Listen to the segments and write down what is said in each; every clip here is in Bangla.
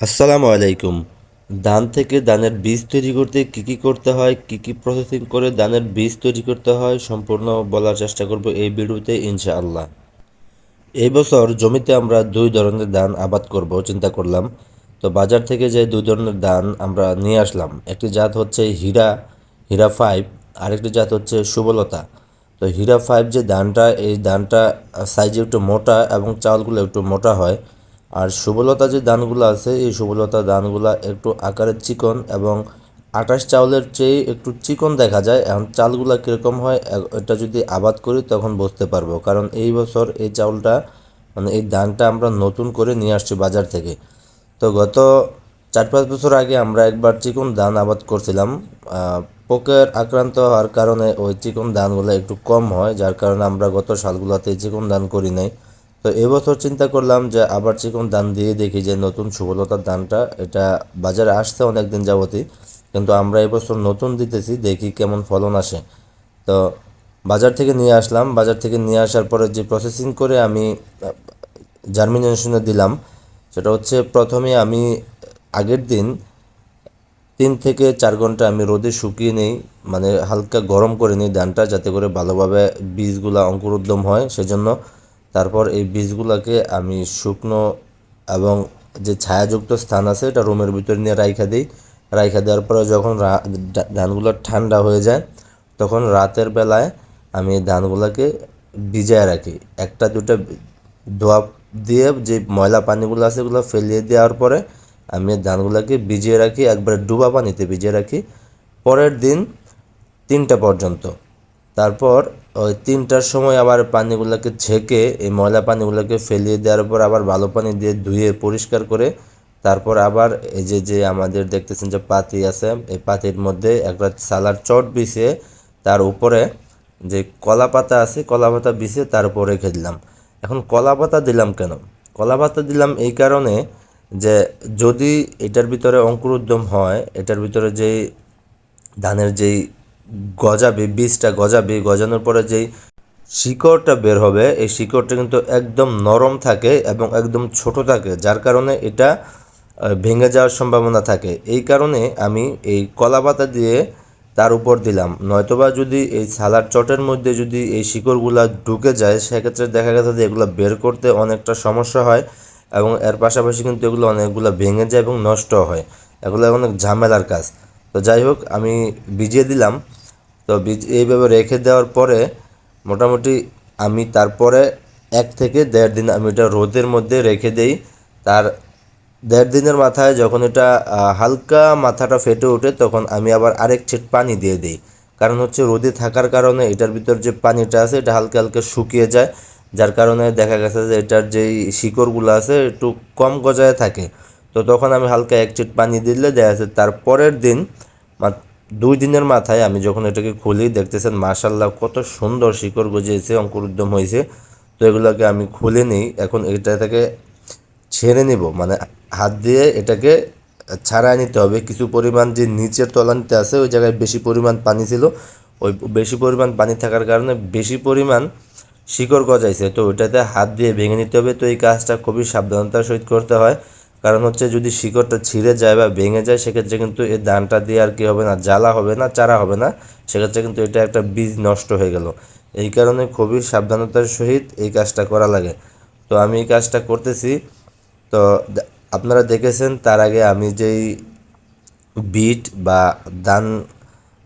আসসালামু আলাইকুম। ধান থেকে ধানের বীজ তৈরি করতে কি কি করতে হয়, কি কি প্রসেসিং করে ধানের বীজ তৈরি করতে হয় সম্পূর্ণ বলার চেষ্টা করব এই ভিডিওতে ইনশাআল্লাহ। এই বছর জমিতে আমরা দুই ধরনের ধান আবাদ করব চিন্তা করলাম। তো বাজার থেকে যে দুই ধরনের ধান আমরা নিয়ে আসলাম, একটি জাত হচ্ছে হীরা হীরা ফাইভ আরেকটি জাত হচ্ছে সুবলতা। তো হীরা ফাইভ যে ধানটা, এই ধানটা সাইজে একটু মোটা এবং চাউলগুলো একটু মোটা হয় আর সুবলতা যে ধানগুলো আছে, এই সুবলতা ধানগুলো একটু আকারে চিকন এবং আটাশ চাউলের চেয়ে একটু চিকন দেখা যায়। এখন চালগুলো কীরকম হয় এটা যদি আবাদ করি তখন বুঝতে পারব। কারণ এই বছর এই চাউলটা মানে এই ধানটা আমরা নতুন করে নিয়ে আসছি বাজার থেকে। তো গত চার পাঁচ বছর আগে আমরা একবার চিকন ধান আবাদ করছিলাম। পোকের আক্রান্ত হওয়ার কারণে ওই চিকন ধানগুলো একটু কম হয়, যার কারণে আমরা গত সালগুলোতে চিকন ধান করি নাই। তো এবছর চিন্তা করলাম যে আবার চিকন ধান দিয়ে দেখি যে নতুন সুবলতার ধানটা, এটা বাজারে আসছে অনেক দিন যাবতই, কিন্তু আমরা এবছর নতুন দিতেছি, দেখি কেমন ফলন আসে। তো বাজার থেকে নিয়ে আসলাম, বাজার থেকে নিয়ে আসার পরে যে প্রসেসিং করে আমি জার্মিনেশনে দিলাম, সেটা হচ্ছে প্রথমে আমি আগের দিন তিন থেকে চার ঘণ্টা আমি রোদে শুকিয়ে নেই মানে হালকা গরম করে নিই ধানটা, যাতে করে ভালোভাবে বীজগুলা অঙ্কুরোদ্গম হয়, সেজন্য তারপর এই বীজগুলোকে আমি শুকনো এবং যে ছায়াযুক্ত স্থান আছে এটা রুমের ভিতরে নিয়ে রাইখা দিই। রাইখা দেওয়ার পরে যখন ধানগুলো ঠান্ডা হয়ে যায়, তখন রাতের বেলায় আমি ধানগুলোকে ভিজায় রাখি। একটা, দুটো ধোয়া দিয়ে যে ময়লা পানিগুলো আছে এগুলো ফেলিয়ে দেওয়ার পরে আমি ধানগুলোকে ভিজিয়ে রাখি, একবারে ডুবা পানিতে ভিজিয়ে রাখি। পরের দিন তিনটা পর্যন্ত। তারপর ওই তিনটার সময় আবার পানিগুলোকে ছেঁকে, এই ময়লা পানিগুলোকে ফেলিয়ে দেওয়ার পর আবার ভালো পানি দিয়ে ধুয়ে পরিষ্কার করে তারপর আবার এই যে যে আমাদের দেখতেছেন যে পাতি আছে, এই পাতির মধ্যে একটা সালার চট বিছিয়ে তার উপরে যে কলা পাতা আছে, কলা পাতা বিছিয়ে তার উপরে রেখে দিলাম। এখন কলা পাতা দিলাম কেন? কলা পাতা দিলাম এই কারণে যে যদি এটার ভিতরে অঙ্কুরোদ্গম হয়, এটার ভিতরে যেই ধানের যেই গজাবে, বীজটা গজাবে, গজানোর পরে যেই শিকড়টা বের হবে, এই শিকড়টা কিন্তু একদম নরম থাকে এবং একদম ছোট থাকে, যার কারণে এটা ভেঙে যাওয়ার সম্ভাবনা থাকে। এই কারণে আমি এই কলা পাতা দিয়ে তার উপর দিলাম। নয়তোবা যদি এই সালাড চটের মধ্যে যদি এই শিকড়গুলা ঢুকে যায়, সেক্ষেত্রে দেখা গেছে যে এগুলো বের করতে অনেকটা সমস্যা হয় এবং এর পাশাপাশি কিন্তু এগুলো অনেকগুলো ভেঙে যায় এবং নষ্ট হয়। এগুলো অনেক ঝামেলার কাজ। তো যাই হোক, আমি ভিজিয়ে দিলাম। তো বীজ এইভাবে রেখে দেওয়ার পরে মোটামুটি আমি তারপরে এক থেকে দেড় দিন আমি এটা রোদের মধ্যে রেখে দেই। তার দেড় দিনের মাথায় যখন এটা হালকা মাথাটা ফেটে ওঠে তখন আমি আবার আরেক ছিট পানি দিয়ে দিই। কারণ হচ্ছে রোদে থাকার কারণে এটার ভিতর যে পানিটা আছে এটা হালকা হালকা শুকিয়ে যায়। যার কারণে দেখা গেছে যে এটার যেই শিকড়গুলো আছে একটু কম গজায় থাকে। তো তখন আমি হালকা এক চিট পানি দিলে দেখা যাচ্ছে তার পরের দিন দুই দিনের মাথায় আমি যখন এটাকে খুলি, দেখতেছেন মাশাল্লাহ কত সুন্দর শিকড় গজিয়েছে অঙ্কুরোদ্গম হয়েছে। তো এগুলোকে আমি খুলে নিই, এখন এটা থেকে ছেড়ে নিব। মানে হাত দিয়ে এটাকে ছাড়াই নিতে হবে। কিছু পরিমাণ যে নিচের তলানিতে আছে, ওই জায়গায় বেশি পরিমাণ পানি ছিল। ওই বেশি পরিমাণ পানি থাকার কারণে বেশি পরিমাণ শিকড় গজাইছে। তো ওইটাতে হাত দিয়ে ভেঙে নিতে হবে। তো এই কাজটা খুবই সাবধানতার সহিত করতে হয়। কারণ হচ্ছে যদি শিকড়টা ছিঁড়ে যায় বা ভেঙে যায়, সেক্ষেত্রে কিন্তু এই ধানটা দিয়ে আর কি হবে না, জ্বালা হবে না, চারা হবে না। সেক্ষেত্রে কিন্তু এটা একটা বীজ নষ্ট হয়ে গেল। এই কারণে খুবই সাবধানতার সহিত এই কাজটা করা লাগে। তো আমি এই কাজটা করতেছি। তো আপনারা দেখেছেন তার আগে আমি যেই বিট বা ধান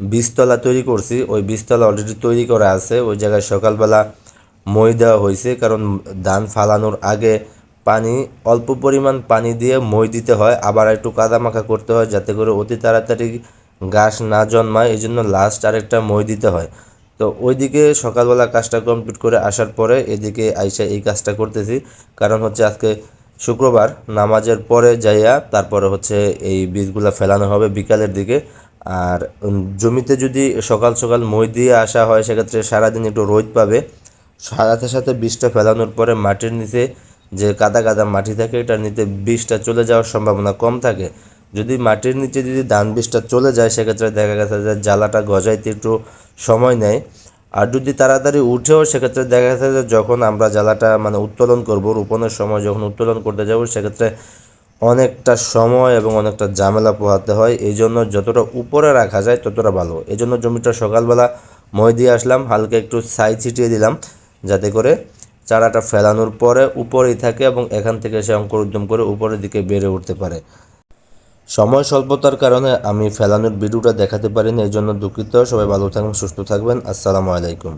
বীজতলা তৈরি করছি, ওই বীজতলা অলরেডি তৈরি করা আছে। ওই জায়গায় সকালবেলা মই দেওয়া হয়েছে, কারণ ধান ফালানোর আগে পানি, অল্প পরিমাণ পানি দিয়ে মই দিতে হয়, আবার একটু কাদা মাখা করতে হয় যাতে করে অতি তাড়াতাড়ি ঘাস না জন্মায় এই জন্য লাস্ট আরেকটা মই দিতে হয়। তো ওইদিকে সকালবেলা কাজটা কমপ্লিট করে আসার পরে এদিকে আইসা এই কাজটা করতেছি। কারণ হচ্ছে আজকে শুক্রবার, নামাজের পরে যাইয়া তারপরে হচ্ছে এই বীজগুলো ফেলানো হবে বিকালের দিকে। আর জমিতে যদি সকাল সকাল মই দিয়ে আসা হয়, সেক্ষেত্রে সারাদিন একটু রোদ পাবে। সাথে সাথে বীজটা ফেলানোর পরে মাটির নিচে যে কাদা কাদা মাটি থাকে এটার নিচে বীজটা চলে যাওয়ার সম্ভাবনা কম থাকে। যদি মাটির নিচে যদি ধান বীজটা চলে যায়, সেক্ষেত্রে দেখা গেছে যে জ্বালাটা গজাইতে একটু সময় নেয়। আর যদি তাড়াতাড়ি উঠেও, সেক্ষেত্রে দেখা যাচ্ছে যে যখন আমরা জ্বালাটা মানে উত্তোলন করব, রোপণের সময় যখন উত্তোলন করতে যাব, সেক্ষেত্রে অনেকটা সময় এবং অনেকটা ঝামেলা পোহাতে হয়। এই জন্য যতটা উপরে রাখা যায়, ততটা ভালো। এই জন্য জমিটা সকালবেলা মই দিয়ে আসলাম, হালকা একটু ছাই ছিটিয়ে দিলাম, যাতে করে চারাটা ফেলানোর পরে উপরেই থাকে এবং এখান থেকে সে অঙ্কুর উদ্যম করে উপরের দিকে বেড়ে উঠতে পারে। সময় স্বল্পতার কারণে আমি ফেলানোর ভিডিওটা দেখাতে পারিনি এই জন্য দুঃখিত। সবাই ভালো থাকবেন, সুস্থ থাকবেন। আসসালামু আলাইকুম।